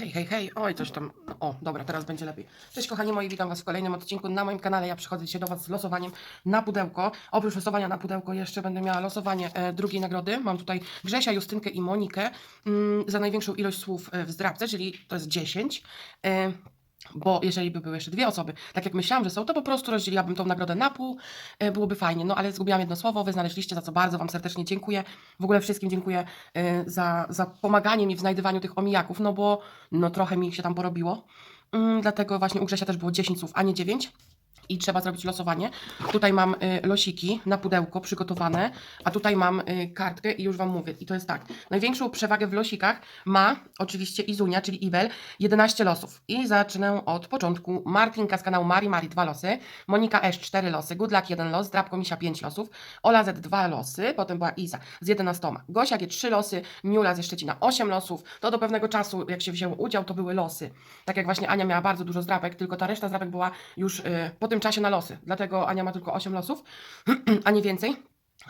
Hej, hej, hej, oj, coś tam, o, dobra, teraz będzie lepiej. Cześć kochani moi, witam Was w kolejnym odcinku na moim kanale. Ja przychodzę dzisiaj do Was z losowaniem na pudełko. Oprócz losowania na pudełko jeszcze będę miała losowanie e, drugiej nagrody. Mam tutaj Grzesia, Justynkę i Monikę mm, za największą ilość słów e, w zdrabce, czyli to jest 10. E, bo jeżeli by były jeszcze dwie osoby, tak jak myślałam, że są, to po prostu rozdzieliłabym tą nagrodę na pół, e, byłoby fajnie. No ale zgubiłam jedno słowo, wy znaleźliście, za co bardzo Wam serdecznie dziękuję. W ogóle wszystkim dziękuję e, za, za pomaganie mi w znajdywaniu tych omijaków, no bo no trochę mi się tam porobiło. Mm, dlatego właśnie u Grzesia też było 10 słów, a nie 9. I trzeba zrobić losowanie. Tutaj mam y, losiki na pudełko przygotowane, a tutaj mam y, kartkę i już Wam mówię. I to jest tak. Największą przewagę w losikach ma oczywiście Izunia, czyli Ibel, 11 losów. I zacznę od początku. Martinka z kanału Mari Mari 2 losy, Monika Esz 4 losy, Goodluck 1 los, Drapko Misia 5 losów, Ola Z 2 losy, potem była Iza z 11, Gosia G 3 losy, Niula ze Szczecina 8 losów. To do pewnego czasu, jak się wzięło udział, to były losy. Tak jak właśnie Ania miała bardzo dużo zdrapek, tylko ta reszta zdrapek była już y, po tym czasie na losy. Dlatego Ania ma tylko 8 losów, a nie więcej.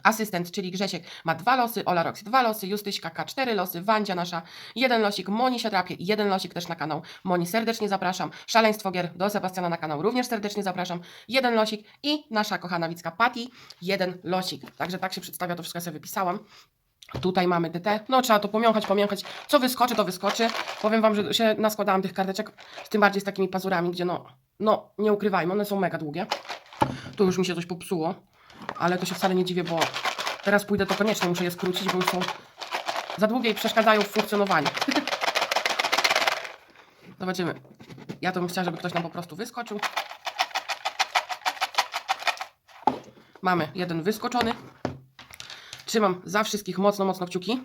Asystent, czyli Grzesiek, ma dwa losy, Ola Roxy dwa losy, Justyśka K cztery losy, Wandzia nasza jeden losik, Moni się drapie jeden losik też na kanał. Moni serdecznie zapraszam. Szaleństwo Gier do Sebastiana na kanał również serdecznie zapraszam. Jeden losik i nasza kochana Wicka Patty jeden losik. Także tak się przedstawia, to wszystko sobie wypisałam. Tutaj mamy DT. No trzeba to pomiąchać, pomiąchać. Co wyskoczy, to wyskoczy. Powiem Wam, że się naskładałam tych karteczek, tym bardziej z takimi pazurami, gdzie no, no nie ukrywajmy, one są mega długie. Tu już mi się coś popsuło, ale to się wcale nie dziwię, bo teraz pójdę to koniecznie, muszę je skrócić, bo już są za długie i przeszkadzają w funkcjonowaniu. Zobaczymy. Ja to bym chciała, żeby ktoś nam po prostu wyskoczył. Mamy jeden wyskoczony. Trzymam za wszystkich mocno, mocno kciuki,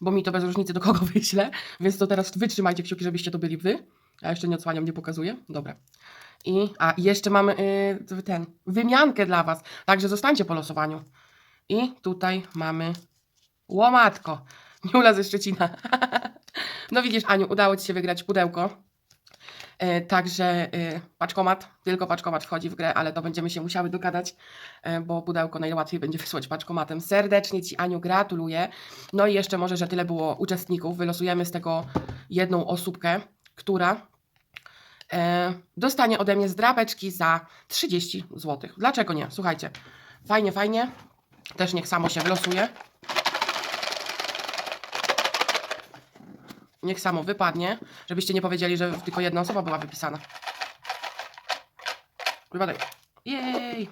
bo mi to bez różnicy do kogo wyślę, więc to teraz wytrzymajcie kciuki, żebyście to byli wy. Ja jeszcze nie odsłaniam, nie pokazuję. Dobra. I, a jeszcze mamy yy, ten, wymiankę dla was, także zostańcie po losowaniu. I tutaj mamy łomatko. Niula ze Szczecina. no widzisz, Aniu, udało Ci się wygrać pudełko. E, Także e, paczkomat, tylko paczkomat wchodzi w grę, ale to będziemy się musiały dogadać, e, bo pudełko najłatwiej będzie wysłać paczkomatem. Serdecznie Ci, Aniu, gratuluję. No i jeszcze może, że tyle było uczestników. Wylosujemy z tego jedną osóbkę, która dostanie ode mnie zdrapeczki za 30 zł. Dlaczego nie? Słuchajcie, fajnie, fajnie. Też niech samo się wylosuje. Niech samo wypadnie, żebyście nie powiedzieli, że tylko jedna osoba była wypisana. Wypadaj. Jej!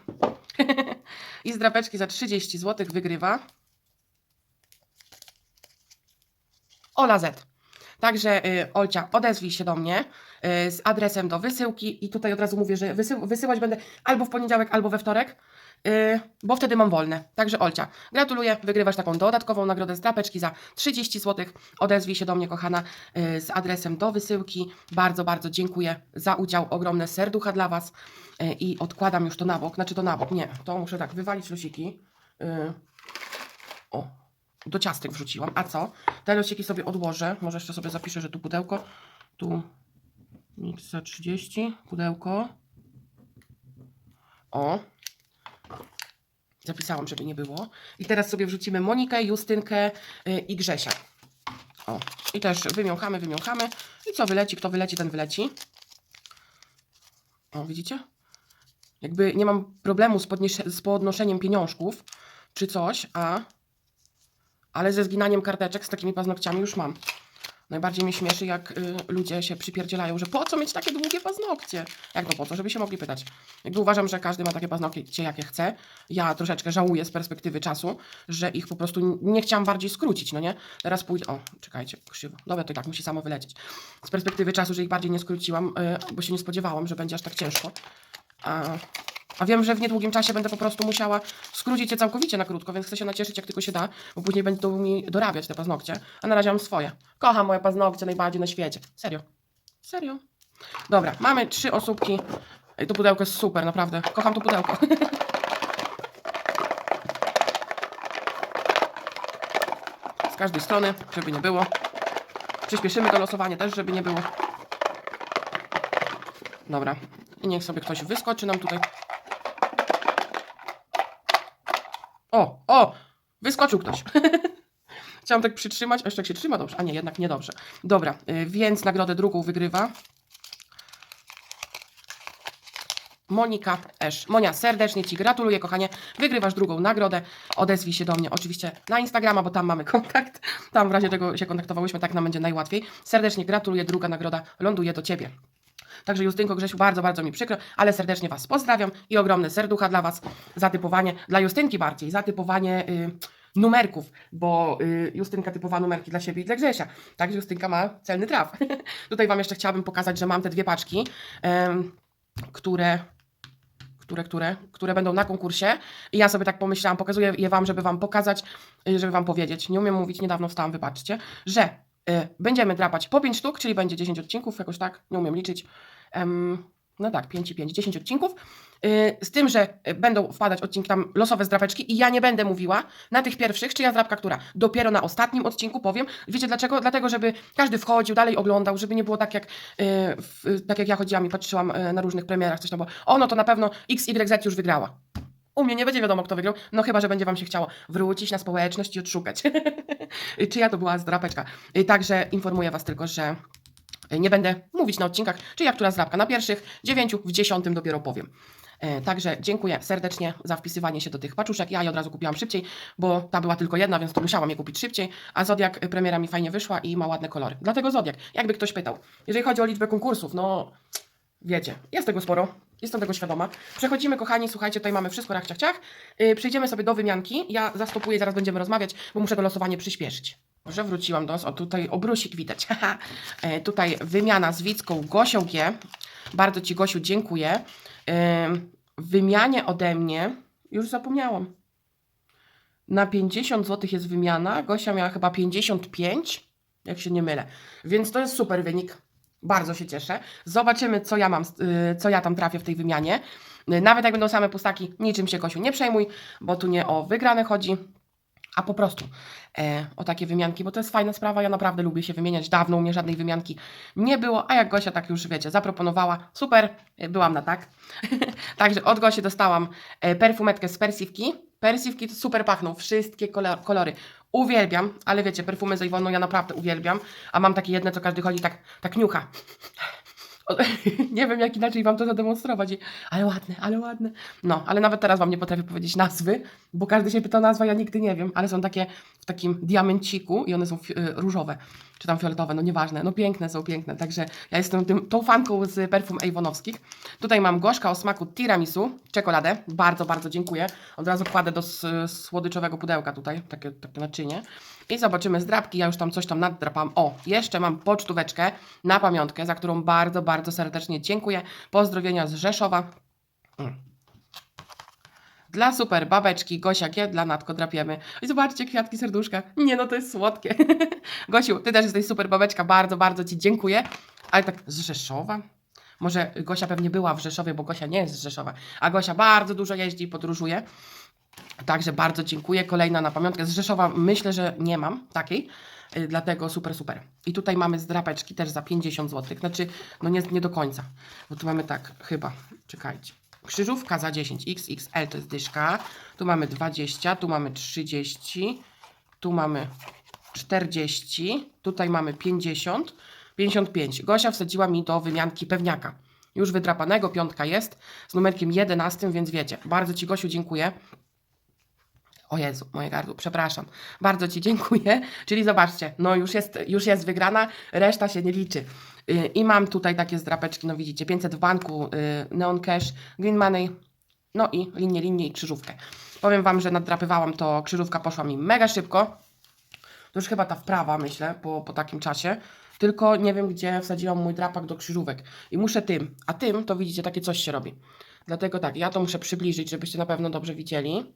I z drapeczki za 30 zł wygrywa Ola Z. Także y, Olcia, odezwij się do mnie y, z adresem do wysyłki i tutaj od razu mówię, że wysył, wysyłać będę albo w poniedziałek, albo we wtorek, bo wtedy mam wolne. Także Olcia, gratuluję, wygrywasz taką dodatkową nagrodę z drapeczki za 30 zł. Odezwij się do mnie, kochana, y, z adresem do wysyłki. Bardzo, bardzo dziękuję za udział, ogromne serducha dla Was y, i odkładam już to na bok, znaczy to na bok, nie, to muszę tak wywalić lusiki. O, do ciastek wrzuciłam. A co? Te losiki sobie odłożę. Może jeszcze sobie zapiszę, że tu pudełko. Tu mix za 30. Pudełko. O. Zapisałam, żeby nie było. I teraz sobie wrzucimy Monikę, Justynkę yy, i Grzesia. O. I też wymiąchamy, wymiąchamy. I co wyleci? Kto wyleci, ten wyleci. O, widzicie? Jakby nie mam problemu z, z podnoszeniem pieniążków czy coś, a ale ze zginaniem karteczek z takimi paznokciami już mam. Najbardziej mnie śmieszy, jak y, ludzie się przypierdzielają, że po co mieć takie długie paznokcie? Jak to po co? Żeby się mogli pytać. Jakby uważam, że każdy ma takie paznokcie, jakie chce. Ja troszeczkę żałuję z perspektywy czasu, że ich po prostu nie chciałam bardziej skrócić, no nie? Teraz pójdę... O, czekajcie, krzywo. Dobra, to i tak musi samo wylecieć. Z perspektywy czasu, że ich bardziej nie skróciłam, y, bo się nie spodziewałam, że będzie aż tak ciężko. A, a wiem, że w niedługim czasie będę po prostu musiała skrócić je całkowicie na krótko, więc chcę się nacieszyć jak tylko się da, bo później będą mi dorabiać te paznokcie. A na razie mam swoje. Kocham moje paznokcie najbardziej na świecie. Serio. Serio. Dobra, mamy trzy osóbki. Ej, To pudełko jest super, naprawdę. Kocham to pudełko. Z każdej strony, żeby nie było. Przyspieszymy to losowanie też, żeby nie było. Dobra. I niech sobie ktoś wyskoczy nam tutaj. O, o! Wyskoczył ktoś. Chciałam tak przytrzymać, a jeszcze jak się trzyma dobrze. A nie, jednak niedobrze. Dobra, y, więc nagrodę drugą wygrywa Monika Esz. Monia, serdecznie Ci gratuluję, kochanie. Wygrywasz drugą nagrodę. Odezwij się do mnie oczywiście na Instagrama, bo tam mamy kontakt. Tam w razie tego się kontaktowałyśmy, tak nam będzie najłatwiej. Serdecznie gratuluję, druga nagroda ląduje do Ciebie. Także Justynko, Grzesiu, bardzo, bardzo mi przykro, ale serdecznie Was pozdrawiam i ogromne serducha dla Was. Zatypowanie, dla Justynki bardziej, zatypowanie y, numerków, bo y, Justynka typowała numerki dla siebie i dla Grzesia. Także Justynka ma celny traf. Tutaj Wam jeszcze chciałabym pokazać, że mam te dwie paczki, em, które które, które, które będą na konkursie. I ja sobie tak pomyślałam, pokazuję je Wam, żeby Wam pokazać, y, żeby Wam powiedzieć. Nie umiem mówić, niedawno wstałam, wybaczcie, że y, będziemy drapać po 5 sztuk, czyli będzie 10 odcinków, jakoś tak, nie umiem liczyć. No tak, 5 i 5, 10 odcinków. Y, z tym, że y, będą wpadać odcinki tam losowe z drapeczki i ja nie będę mówiła na tych pierwszych, czyja drapka, która. Dopiero na ostatnim odcinku powiem. Wiecie dlaczego? Dlatego, żeby każdy wchodził, dalej oglądał, żeby nie było tak jak, y, y, tak jak ja chodziłam i patrzyłam y, na różnych premierach, coś tam było. O, no to na pewno XYZ już wygrała. U mnie nie będzie wiadomo, kto wygrał, no chyba, że będzie Wam się chciało wrócić na społeczność i odszukać. Czyja to była zdrapeczka. Y, Także informuję Was tylko, że y, nie będę mówić na odcinkach, czyja która zdrapka. Na pierwszych dziewięciu, w dziesiątym dopiero powiem. E, Także dziękuję serdecznie za wpisywanie się do tych paczuszek. Ja je od razu kupiłam szybciej, bo ta była tylko jedna, więc to musiałam je kupić szybciej. A Zodiak y, premiera mi fajnie wyszła i ma ładne kolory. Dlatego Zodiak, jakby ktoś pytał. Jeżeli chodzi o liczbę konkursów, no wiecie, jest tego sporo. Jestem tego świadoma. Przechodzimy, kochani, słuchajcie, tutaj mamy wszystko rach, ciach. Yy, przejdziemy sobie do wymianki. Ja zastopuję, zaraz będziemy rozmawiać, bo muszę to losowanie przyspieszyć. Może wróciłam do nas. O, tutaj obrusik widać. E, tutaj wymiana z Wicką Gosią G. Bardzo Ci, Gosiu, dziękuję. Yy, wymianie ode mnie, już zapomniałam. Na 50 zł jest wymiana. Gosia miała chyba 55, jak się nie mylę. Więc to jest super wynik. Bardzo się cieszę. Zobaczymy, co ja mam, y, co ja tam trafię w tej wymianie. Y, Nawet jak będą same pustaki, niczym się Gosiu nie przejmuj, bo tu nie o wygrane chodzi, a po prostu e, o takie wymianki, bo to jest fajna sprawa. Ja naprawdę lubię się wymieniać. Dawno u mnie żadnej wymianki nie było, a jak Gosia tak już wiecie, zaproponowała, super, e, byłam na tak. Także od Gosi dostałam e, perfumetkę z. Persywki to super pachną, wszystkie kolor, kolory. Uwielbiam, ale wiecie, perfumy z Iwoną ja naprawdę uwielbiam, a mam takie jedne, co każdy chodzi tak, tak niucha. Nie wiem, jak inaczej Wam to zademonstrować, ale ładne, ale ładne. No, ale nawet teraz Wam nie potrafię powiedzieć nazwy, bo każdy się pyta o nazwę, ja nigdy nie wiem, ale są takie w takim diamenciku i one są y, różowe, czy tam fioletowe, no nieważne, no piękne są, piękne, także ja jestem tym, tą fanką z perfum Avonowskich. Tutaj mam gorzka o smaku tiramisu, czekoladę, bardzo, bardzo dziękuję. Od razu kładę do słodyczowego pudełka tutaj, takie, takie naczynie. I zobaczymy zdrapki, ja już tam coś tam naddrapam. O, jeszcze mam pocztóweczkę na pamiątkę, za którą bardzo, bardzo serdecznie dziękuję. Pozdrowienia z Rzeszowa. Dla super babeczki Gosia G, dla Natko drapiemy. I zobaczcie, kwiatki serduszka. Nie no, to jest słodkie. Gosiu, ty też jesteś super babeczka, bardzo, bardzo Ci dziękuję. Ale tak z Rzeszowa? Może Gosia pewnie była w Rzeszowie, bo Gosia nie jest z Rzeszowa, a Gosia bardzo dużo jeździ i podróżuje. Także bardzo dziękuję. Kolejna na pamiątkę. Z Rzeszowa myślę, że nie mam takiej, y, dlatego super, super. I tutaj mamy zdrapeczki też za 50 zł. Znaczy, no nie, nie do końca, bo tu mamy tak, chyba, czekajcie. Krzyżówka za 10, XXL to jest dyszka. Tu mamy 20, tu mamy 30, tu mamy 40, tutaj mamy 50, 55. Gosia wsadziła mi do wymianki pewniaka. Już wydrapanego, piątka jest, z numerkiem 11, więc wiecie. Bardzo Ci, Gosiu, dziękuję. O Jezu, moje gardło, przepraszam. Bardzo Ci dziękuję. Czyli zobaczcie, no już jest, już jest wygrana, reszta się nie liczy. Yy, I mam tutaj takie zdrapeczki, no widzicie, 500 w banku, yy, Neon Cash, Green Money, no i linię, linię i krzyżówkę. Powiem Wam, że nadrapywałam to, krzyżówka poszła mi mega szybko. To już chyba ta wprawa, myślę, po, po takim czasie. Tylko nie wiem, gdzie wsadziłam mój drapak do krzyżówek. I muszę tym, a tym to widzicie, takie coś się robi. Dlatego tak, ja to muszę przybliżyć, żebyście na pewno dobrze widzieli.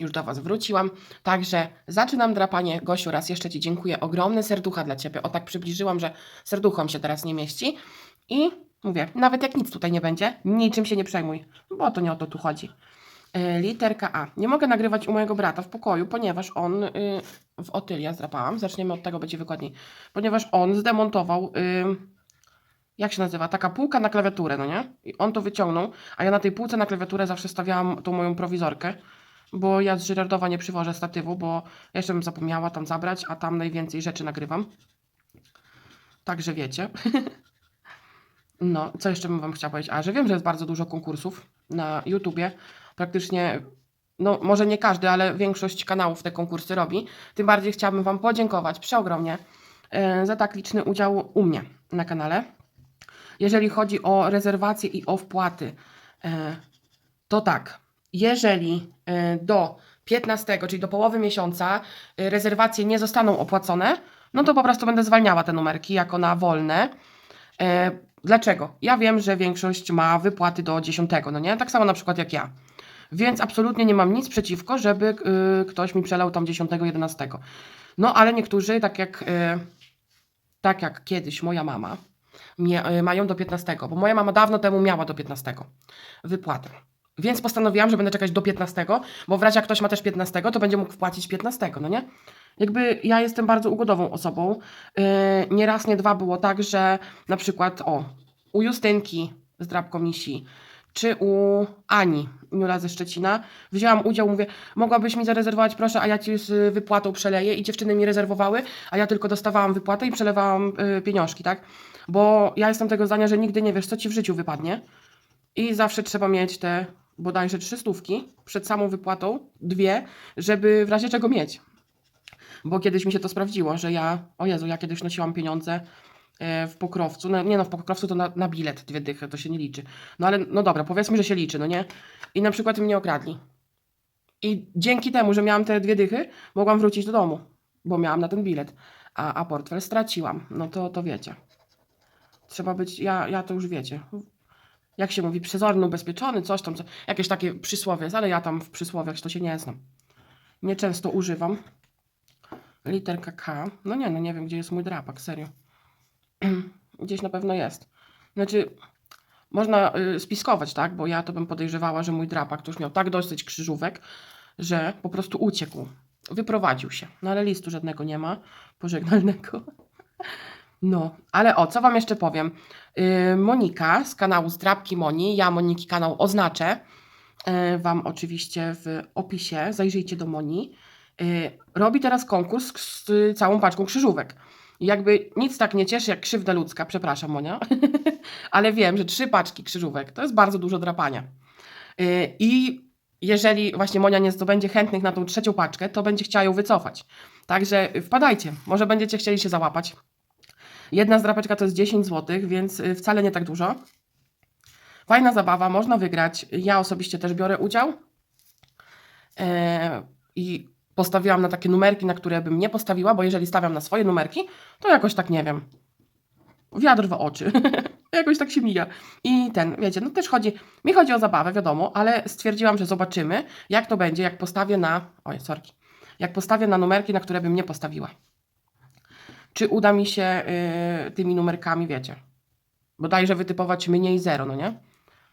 Już do Was wróciłam. Także zaczynam drapanie. Gosiu, raz jeszcze Ci dziękuję. Ogromne serducha dla Ciebie. O tak przybliżyłam, że serduchom się teraz nie mieści. I mówię, nawet jak nic tutaj nie będzie, niczym się nie przejmuj, bo to nie o to tu chodzi. Y, Literka A. Nie mogę nagrywać u mojego brata w pokoju, ponieważ on y, w otylia zdrapałam. Zaczniemy od tego, będzie wygodniej. Ponieważ on zdemontował, y, jak się nazywa, taka półka na klawiaturę, no nie? I on to wyciągnął, a ja na tej półce na klawiaturę zawsze stawiałam tą moją prowizorkę. Bo ja z Żyrardowa nie przywożę statywu, bo jeszcze bym zapomniała tam zabrać, a tam najwięcej rzeczy nagrywam. Także wiecie. No, co jeszcze bym Wam chciała powiedzieć? A, że wiem, że jest bardzo dużo konkursów na YouTubie. Praktycznie, no może nie każdy, ale większość kanałów te konkursy robi. Tym bardziej chciałabym Wam podziękować przeogromnie e, za tak liczny udział u mnie na kanale. Jeżeli chodzi o rezerwacje i o wpłaty, e, to tak, jeżeli e, do 15, czyli do połowy miesiąca, e, rezerwacje nie zostaną opłacone, no to po prostu będę zwalniała te numerki jako na wolne. E, Dlaczego? Ja wiem, że większość ma wypłaty do 10, no nie? Tak samo na przykład jak ja. Więc absolutnie nie mam nic przeciwko, żeby ktoś mi przelał tam 10, 11. No ale niektórzy, tak jak, tak jak kiedyś moja mama, mają do 15, bo moja mama dawno temu miała do 15 wypłatę. Więc postanowiłam, że będę czekać do 15, bo w razie jak ktoś ma też 15, to będzie mógł wpłacić 15, no nie? Jakby ja jestem bardzo ugodową osobą. Yy, nie raz, nie dwa było tak, że na przykład o, u Justynki z Drabką Misi, czy u Ani, Miula ze Szczecina, wzięłam udział, mówię, mogłabyś mi zarezerwować proszę, a ja ci z wypłatą przeleję i dziewczyny mi rezerwowały, a ja tylko dostawałam wypłatę i przelewałam y, pieniążki, tak? Bo ja jestem tego zdania, że nigdy nie wiesz, co ci w życiu wypadnie i zawsze trzeba mieć te bodajże trzy stówki przed samą wypłatą, dwie, żeby w razie czego mieć. Bo kiedyś mi się to sprawdziło, że ja, o Jezu, ja kiedyś nosiłam pieniądze e, w pokrowcu. No, nie no, w pokrowcu to na, na bilet dwie dychy, to się nie liczy. No ale, no dobra, powiedzmy, że się liczy, no nie? I na przykład mnie okradli. I dzięki temu, że miałam te dwie dychy, mogłam wrócić do domu, bo miałam na ten bilet. A, a portfel straciłam. No to, to wiecie. Trzeba być, ja, ja to już wiecie. Jak się mówi, przezorny, ubezpieczony, coś tam, co, jakieś takie przysłowie jest, ale ja tam w przysłowiach to się nie znam. Nieczęsto używam. Literka K. No nie, no nie wiem, gdzie jest mój drapak, serio. Gdzieś na pewno jest. Znaczy, można y, spiskować, tak? Bo ja to bym podejrzewała, że mój drapak już miał tak dosyć krzyżówek, że po prostu uciekł. Wyprowadził się. No ale listu żadnego nie ma, pożegnalnego. No, ale o, co Wam jeszcze powiem. Yy, Monika z kanału Zdrabki Moni, ja Moniki kanał oznaczę yy, Wam oczywiście w opisie, zajrzyjcie do Moni. Yy, robi teraz konkurs z y, całą paczką krzyżówek. I Jakby nic tak nie cieszy jak krzywda ludzka, przepraszam Monia, ale wiem, że trzy paczki krzyżówek to jest bardzo dużo drapania. I jeżeli właśnie Monia nie zdobędzie chętnych na tą trzecią paczkę, to będzie chciała ją wycofać. Także wpadajcie, może będziecie chcieli się załapać. Jedna zdrapeczka to jest 10 zł, więc y, wcale nie tak dużo. Fajna zabawa, można wygrać. Ja osobiście też biorę udział. E, I postawiłam na takie numerki, na które bym nie postawiła, bo jeżeli stawiam na swoje numerki, to jakoś tak nie wiem. Wiatr w oczy. jakoś tak się mija. I ten, wiecie, no też chodzi, mi chodzi o zabawę, wiadomo, ale stwierdziłam, że zobaczymy, jak to będzie, jak postawię na. Oj, sorki. Jak postawię na numerki, na które bym nie postawiła czy uda mi się y, tymi numerkami, wiecie, bodajże wytypować mniej zero, no nie?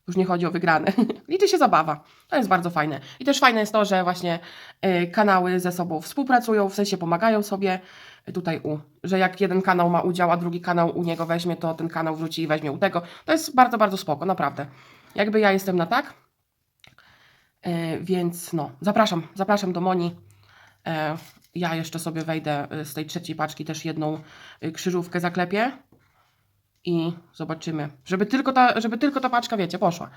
Już nie chodzi o wygrane. Liczy się zabawa. To jest bardzo fajne. I też fajne jest to, że właśnie y, kanały ze sobą współpracują, w sensie pomagają sobie. Y, Tutaj u, że jak jeden kanał ma udział, a drugi kanał u niego weźmie, to ten kanał wróci i weźmie u tego. To jest bardzo, bardzo spoko, naprawdę. Jakby ja jestem na tak. Y, więc no, zapraszam, zapraszam do Moni. E, ja jeszcze sobie wejdę y, z tej trzeciej paczki też jedną y, krzyżówkę zaklepię i zobaczymy. Żeby tylko ta, żeby tylko ta paczka, wiecie, poszła.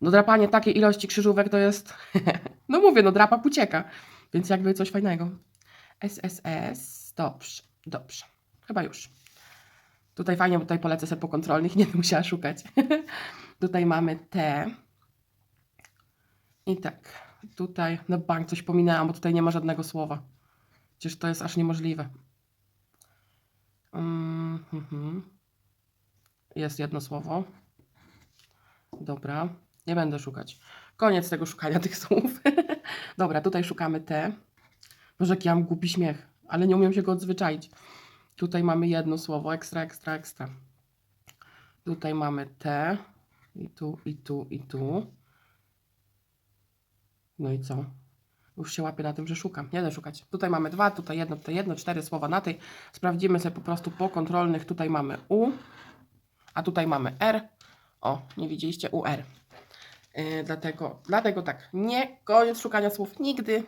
No drapanie takiej ilości krzyżówek to jest, no mówię, no drapak ucieka, więc jakby coś fajnego. SSS, dobrze, dobrze, chyba już. Tutaj fajnie, bo tutaj polecę sobie po kontrolnych, nie musiała szukać. tutaj mamy T. I tak, tutaj, no bank, coś pominęłam, bo tutaj nie ma żadnego słowa. Przecież to jest aż niemożliwe. Mm, mhm. Jest jedno słowo. Dobra, nie będę szukać. Koniec tego szukania tych słów. Dobra, tutaj szukamy T. Boże, jaki ja mam głupi śmiech, ale nie umiem się go odzwyczaić. Tutaj mamy jedno słowo, ekstra, ekstra, ekstra. Tutaj mamy T. I tu, i tu, i tu. No i co? Już się łapię na tym, że szukam. Będę szukać. Tutaj mamy dwa, tutaj jedno, tutaj jedno, cztery słowa na tej. Sprawdzimy sobie po prostu po kontrolnych. Tutaj mamy U, a tutaj mamy R. O, nie widzieliście? UR. Yy, dlatego, dlatego tak, nie koniec szukania słów nigdy.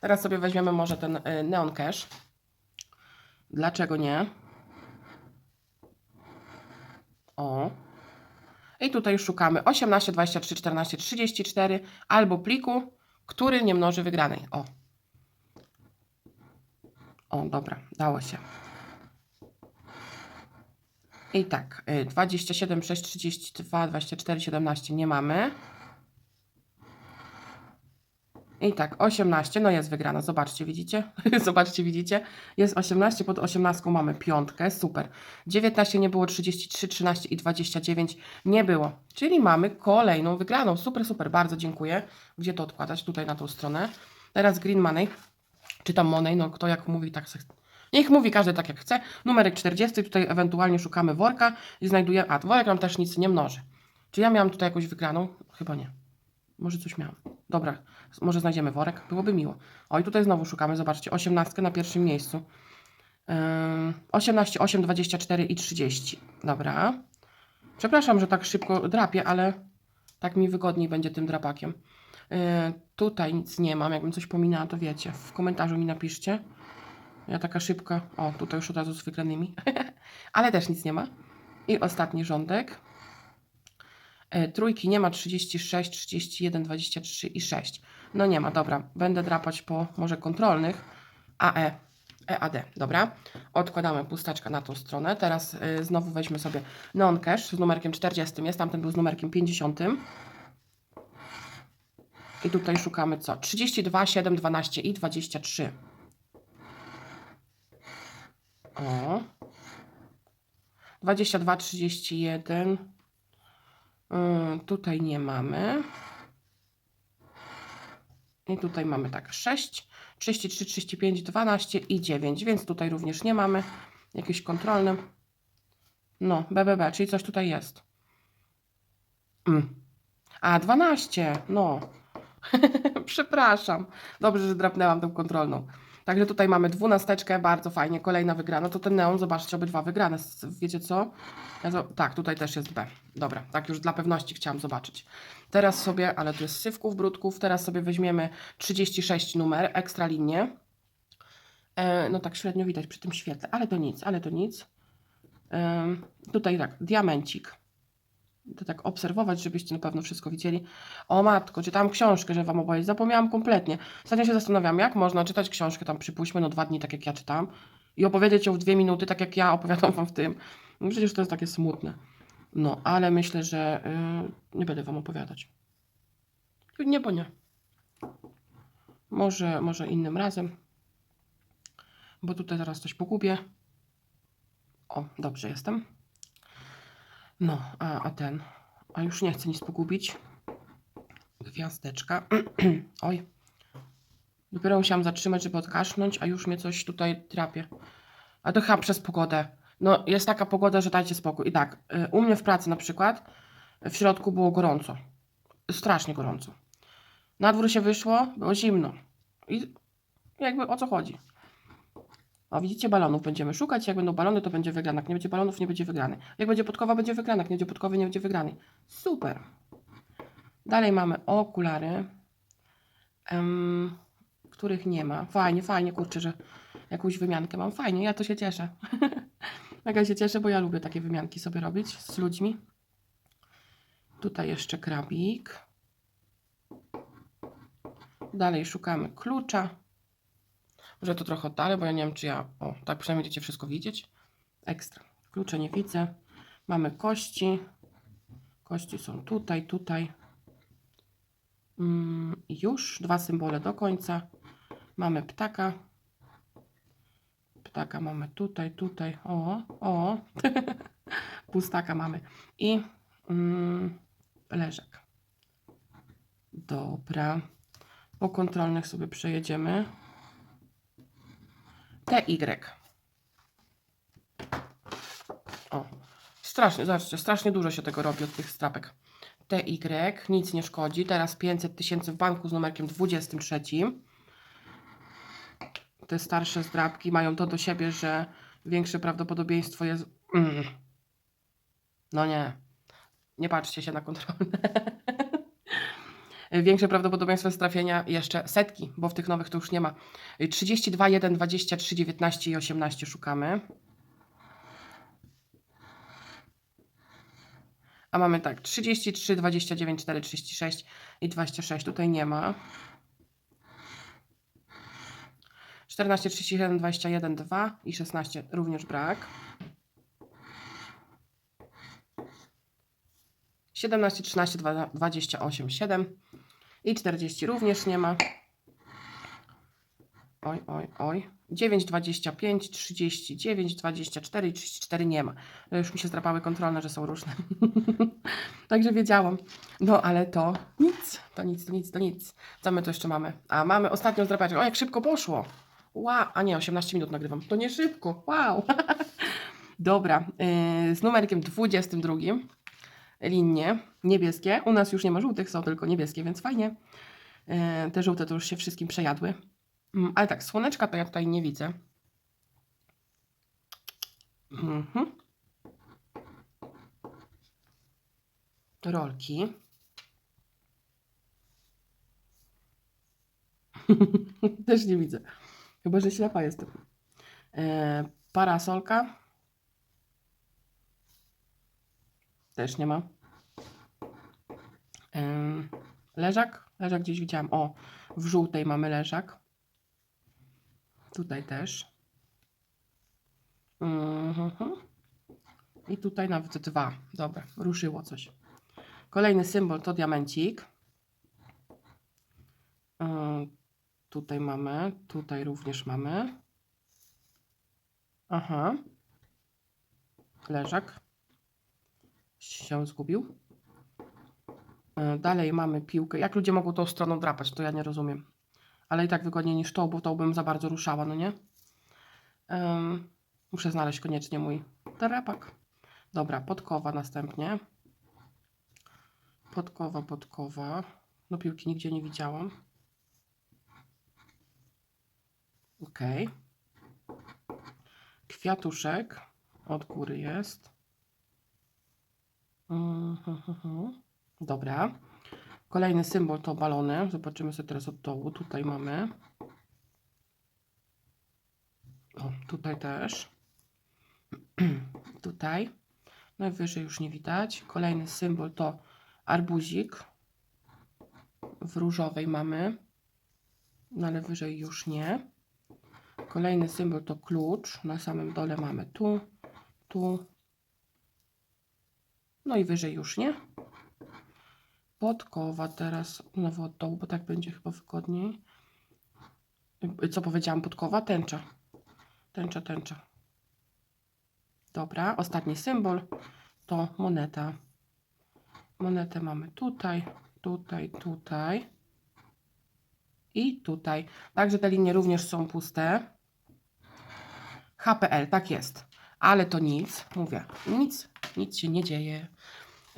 Teraz sobie weźmiemy może ten yy, Neon Cash. Dlaczego nie? O. I tutaj szukamy 18, 23, 14, 34 albo pliku, który nie mnoży wygranej. O. O, dobra, dało się. I tak, y, 27, 6, 32, 24, 17 nie mamy. I tak, 18, no jest wygrana, zobaczcie, widzicie? zobaczcie, widzicie? Jest 18, pod 18 mamy piątkę, super. 19 nie było, 33, 13 i 29 nie było. Czyli mamy kolejną wygraną, super, super, bardzo dziękuję. Gdzie to odkładać? Tutaj na tą stronę. Teraz Green Money, czy tam Money, no kto jak mówi, tak se Niech mówi każdy tak jak chce. Numerek 40, tutaj ewentualnie szukamy worka i znajdujemy. A, worek nam też nic nie mnoży. Czy ja miałam tutaj jakąś wygraną? Chyba nie. Może coś miałam. Dobra, może znajdziemy worek. Byłoby miło. O, i tutaj znowu szukamy. Zobaczcie, 18 na pierwszym miejscu. Yy, 18, 8, 24 i 30. Dobra. Przepraszam, że tak szybko drapię, ale tak mi wygodniej będzie tym drapakiem. Yy, tutaj nic nie mam. Jakbym coś pominęła, to wiecie. W komentarzu mi napiszcie. Ja taka szybka. O, tutaj już od razu z wygranymi. Ale też nic nie ma. I ostatni rządek. E, trójki nie ma 36, 31, 23 i 6. No nie ma, dobra. Będę drapać po może kontrolnych. AE, EAD, dobra. Odkładamy pustaczka na tą stronę. Teraz y, znowu weźmy sobie non cash z numerkiem 40. Jest tamten był z numerkiem 50. I tutaj szukamy co? 32, 7, 12 i 23. O. 22, 31. Tutaj nie mamy. I tutaj mamy tak 6, 33, 35, 12 i 9, więc tutaj również nie mamy. Jakieś kontrolne. No, BBB, czyli coś tutaj jest. Mm. A, 12, no. Przepraszam. Dobrze, że drapnęłam tą kontrolną. Także tutaj mamy dwunasteczkę, bardzo fajnie, kolejna wygrana. To ten neon, zobaczcie, obydwa wygrane. Wiecie co? Ja zo- tak, tutaj też jest B. Dobra, tak już dla pewności chciałam zobaczyć. Teraz sobie, ale tu jest sywków, brudków, teraz sobie weźmiemy 36 numer, ekstra linię. E, no tak średnio widać przy tym świetle, ale to nic, ale to nic. Em, tutaj tak, diamencik. To tak obserwować, żebyście na pewno wszystko widzieli. O matko, czytałam książkę, że Wam opowiedzieć. Zapomniałam kompletnie. Ostatnio się zastanawiam, jak można czytać książkę, tam przypuśćmy, no dwa dni, tak jak ja czytam, i opowiedzieć ją w dwie minuty, tak jak ja opowiadam Wam w tym. No przecież to jest takie smutne. No, ale myślę, że yy, nie będę Wam opowiadać. Nie, bo nie. Może, może innym razem. Bo tutaj zaraz coś pogubię. O, dobrze jestem. No, a, a ten. A już nie chcę nic pogubić. Gwiazdeczka. Oj. Dopiero musiałam zatrzymać, żeby odkasznąć, a już mnie coś tutaj trapie. A to chyba przez pogodę. No, jest taka pogoda, że dajcie spokój. I tak, y, u mnie w pracy na przykład w środku było gorąco. Strasznie gorąco. Na dwór się wyszło, było zimno. I jakby o co chodzi? O, widzicie, balonów będziemy szukać. Jak będą balony, to będzie wygrana. Jak nie będzie balonów, nie będzie wygrany. Jak będzie podkowa, będzie wygrana. Jak nie będzie podkowy, nie będzie wygrany. Super. Dalej mamy okulary, em, których nie ma. Fajnie, fajnie, kurczę, że jakąś wymiankę mam. Fajnie, ja to się cieszę. Mega się cieszę, bo ja lubię takie wymianki sobie robić z ludźmi. Tutaj jeszcze krabik. Dalej szukamy klucza. Może to trochę oddalę, bo ja nie wiem, czy ja. O, tak przynajmniej będziecie wszystko widzieć. Ekstra. Klucze nie widzę. Mamy kości. Kości są tutaj, tutaj. Mm, już dwa symbole do końca. Mamy ptaka. Ptaka mamy tutaj, tutaj. O, o. Pustaka mamy. I mm, leżek. Dobra. Po kontrolnych sobie przejedziemy. TY. O, strasznie, zobaczcie, strasznie dużo się tego robi od tych strapek. TY, nic nie szkodzi. Teraz 500 tysięcy w banku z numerkiem 23. Te starsze zdrabki mają to do siebie, że większe prawdopodobieństwo jest. Mm. No nie. Nie patrzcie się na kontrolę. większe prawdopodobieństwo jest trafienia jeszcze setki, bo w tych nowych to już nie ma. Y, 32, 1, 23, 19 i 18 szukamy. A mamy tak 33, 29, 4, 36 i 26. Tutaj nie ma. 14, 37, 21, 2 i 16 również brak. 17, 13, 2, 28, 7 i 40 również nie ma. Oj, oj, oj. 9, 25, 39, 24 i 34 nie ma. Już mi się zdrapały kontrolne, że są różne. Także wiedziałam. No ale to nic, to nic, to nic, to nic. Co my tu jeszcze mamy? A mamy ostatnią zdrapaczkę. O, jak szybko poszło. Wow, a nie, 18 minut nagrywam. To nie szybko. Wow. Dobra, yy, z numerkiem 22 linie niebieskie. U nas już nie ma żółtych, są tylko niebieskie, więc fajnie. Yy, te żółte to już się wszystkim przejadły. Mm, ale tak, słoneczka to ja tutaj nie widzę. Mhm. Rolki. Też nie widzę. Chyba, że ślepa jestem. E, parasolka. Też nie ma. E, leżak. Leżak gdzieś widziałam. O, w żółtej mamy leżak. Tutaj też. Mhm. I tutaj nawet dwa. Dobra, ruszyło coś. Kolejny symbol to diamencik. Yy, Tutaj mamy, tutaj również mamy. Aha. Leżak. Się zgubił. Yy, Dalej mamy piłkę. Jak ludzie mogą tą stroną drapać, to ja nie rozumiem. Ale i tak wygodniej niż tą, bo tą bym za bardzo ruszała, no nie? Ym, muszę znaleźć koniecznie mój drapak. Dobra, podkowa następnie. Podkowa, podkowa. No piłki nigdzie nie widziałam. Ok. Kwiatuszek od góry jest. Mhm. Dobra. Kolejny symbol to balony. Zobaczymy sobie teraz od dołu. Tutaj mamy. O, tutaj też. tutaj. Najwyżej już nie widać. Kolejny symbol to arbuzik. W różowej mamy. No ale wyżej już nie. Kolejny symbol to klucz. Na samym dole mamy tu, tu. No i wyżej już nie. Podkowa teraz znowu od dołu, bo tak będzie chyba wygodniej. Co powiedziałam? Podkowa? Tęcza. Tęcza, tęcza. Dobra, ostatni symbol to moneta. Monetę mamy tutaj, tutaj, tutaj i tutaj. Także te linie również są puste. HPL, tak jest. Ale to nic, mówię, nic, nic się nie dzieje.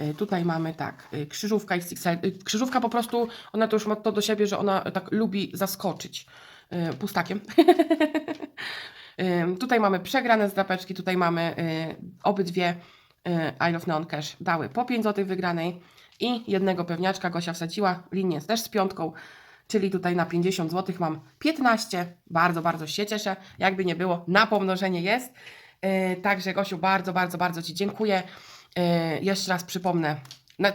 Y, Tutaj mamy tak, y, krzyżówka XXL. y, Krzyżówka po prostu, ona to już ma to do siebie, że ona tak lubi zaskoczyć pustakiem. Tutaj mamy przegrane zdrapeczki, tutaj mamy obydwie y, I Love Neon Cash dały po 5 zł wygranej i jednego pewniaczka Gosia wsadziła, linię też z piątką, czyli tutaj na 50 zł mam 15. Bardzo, bardzo się cieszę. Jakby nie było, na pomnożenie jest. Yy, Także Gosiu, bardzo, bardzo, bardzo Ci dziękuję. Yy, Jeszcze raz przypomnę,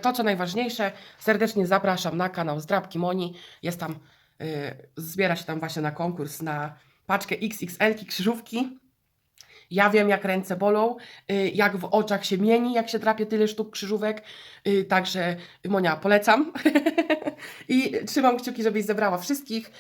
to co najważniejsze, serdecznie zapraszam na kanał Zdrabki Moni. Jest tam, yy, zbiera się tam właśnie na konkurs na paczkę XXL krzyżówki. Ja wiem, jak ręce bolą, jak w oczach się mieni, jak się drapie tyle sztuk krzyżówek. Także Monia, polecam. I trzymam kciuki, żebyś zebrała wszystkich.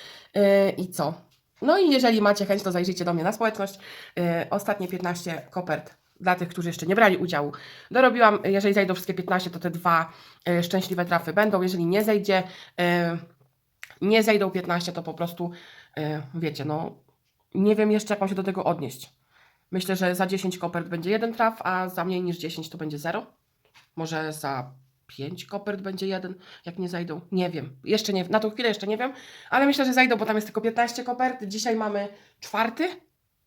I co? No i jeżeli macie chęć, to zajrzyjcie do mnie na społeczność. Y, Ostatnie 15 kopert dla tych, którzy jeszcze nie brali udziału. Dorobiłam, jeżeli zajdą wszystkie 15, to te dwa y, szczęśliwe trafy będą. Jeżeli nie zejdzie, y, nie zejdą 15, to po prostu, wiecie, no, nie wiem jeszcze, jak mam się do tego odnieść. Myślę, że za 10 kopert będzie jeden traf, a za mniej niż 10 to będzie 0. Może za 5 kopert będzie jeden, jak nie zajdą. Nie wiem. Jeszcze nie, na tą chwilę jeszcze nie wiem, ale myślę, że zajdą, bo tam jest tylko 15 kopert. Dzisiaj mamy czwarty,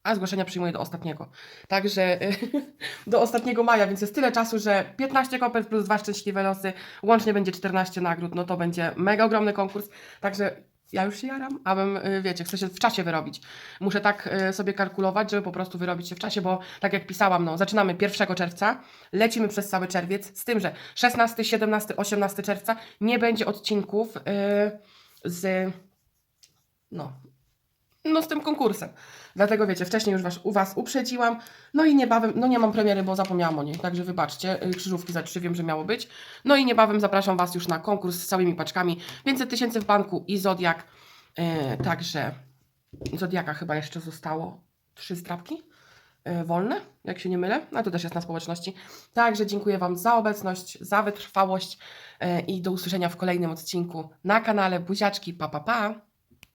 a zgłoszenia przyjmuję do ostatniego. Także do ostatniego maja, więc jest tyle czasu, że 15 kopert plus dwa szczęśliwe losy, łącznie będzie 14 nagród, no to będzie mega ogromny konkurs. Także ja już się jaram, abym, y, wiecie, chcę się w czasie wyrobić. Muszę tak y, sobie kalkulować, żeby po prostu wyrobić się w czasie, bo tak jak pisałam, no, zaczynamy 1 czerwca, lecimy przez cały czerwiec, z tym, że 16, 17, 18 czerwca nie będzie odcinków y, z, no, no z tym konkursem. Dlatego wiecie, wcześniej już was, u Was uprzedziłam, no i niebawem, no nie mam premiery, bo zapomniałam o niej, także wybaczcie, y, krzyżówki za trzy wiem, że miało być. No i niebawem zapraszam Was już na konkurs z całymi paczkami, 500 tysięcy w banku i Zodiak, e, także Zodiaka chyba jeszcze zostało trzy zdrabki e, wolne, jak się nie mylę, a to też jest na społeczności. Także dziękuję Wam za obecność, za wytrwałość i do usłyszenia w kolejnym odcinku na kanale Buziaczki, pa pa pa!